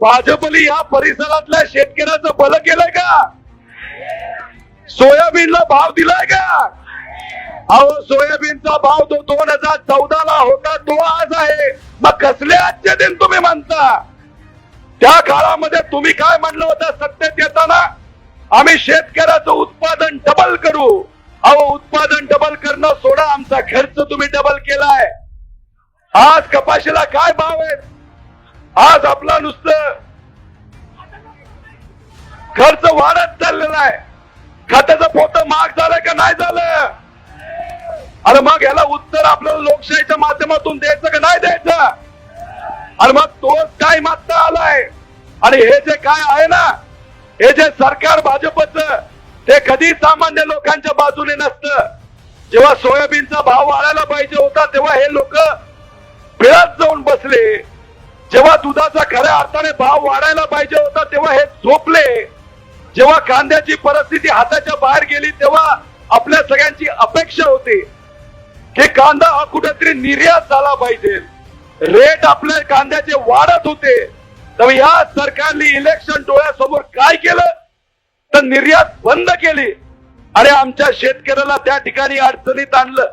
भाजपने या परिसरातल्या शेतकऱ्याचं बल केलंय का? सोयाबीनला भाव दिलाय का? अहो सोयाबीनचा भाव तो दोन हजार चौदा ला होता तो आज आहे. मग कसले आजचे दिन तुम्ही म्हणता त्या काळामध्ये तुम्ही काय म्हणलं होतं? सत्तेत येताना आम्ही शेतकऱ्याचं उत्पादन डबल करू. अहो उत्पादन डबल करणं सोडा आमचा खर्च तुम्ही डबल केलाय. आज कपाशीला काय भाव आहे? आज आपला नुसतं खर्च वाढत चाललेला आहे. खात्याचं पोत महाग झालं का नाही झालं? अरे मग याला उत्तर आपल्याला लोकशाहीच्या माध्यमातून द्यायचं का नाही द्यायचं? आणि मग तोच काय मागता आलाय? आणि हे जे काय आहे ना हे जे सरकार भाजपच ते कधी सामान्य लोकांच्या बाजूने नसतं. जेव्हा सोयाबीनचा भाव वाढायला पाहिजे होता तेव्हा हे लोक पिळत जाऊन बसले. दुधाचा खऱ्या अर्थाने भाव वाढायला पाहिजे होता तेव्हा हे झोपले. जेव्हा कांद्याची परिस्थिती हाताच्या बाहेर गेली तेव्हा आपल्या सगळ्यांची अपेक्षा होती की कांदा हा कुठेतरी निर्यात झाला पाहिजे. रेट आपल्या कांद्याचे वाढत होते. तर या सरकारने इलेक्शन डोळ्यासमोर काय केलं? तर निर्यात बंद केली. आणि आमच्या शेतकऱ्याला त्या ठिकाणी अडचणीत आणलं.